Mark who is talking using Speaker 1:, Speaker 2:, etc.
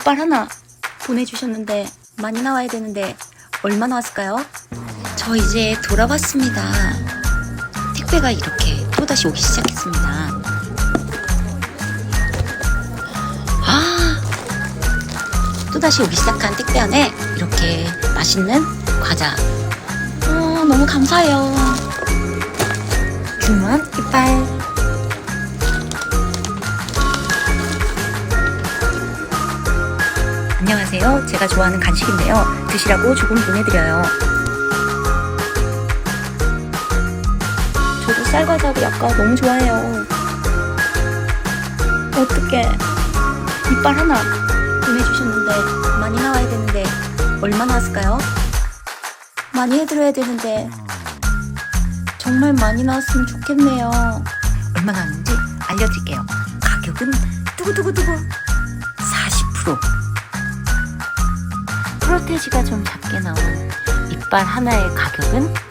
Speaker 1: 이빨 하나 보내주셨는데 많이 나와야 되는데 얼마 나왔을까요? 저 이제 돌아왔습니다. 택배가 이렇게 또다시 오기 시작했습니다. 아, 또다시 오기 시작한 택배 안에 이렇게 맛있는 과자. 아, 너무 감사해요. 주문 이빨. 안녕하세요. 제가 좋아하는 간식인데요. 드시라고 조금 보내드려요. 저도 쌀과자를 약간 너무 좋아해요. 어떡해. 이빨 하나 보내주셨는데 많이 나와야 되는데 얼마 나왔을까요? 많이 해드려야 되는데 정말 많이 나왔으면 좋겠네요. 얼마 나왔는지 알려드릴게요. 가격은 두구두구두구 40%. 프로테지가 좀 작게 나온 이빨 하나의 가격은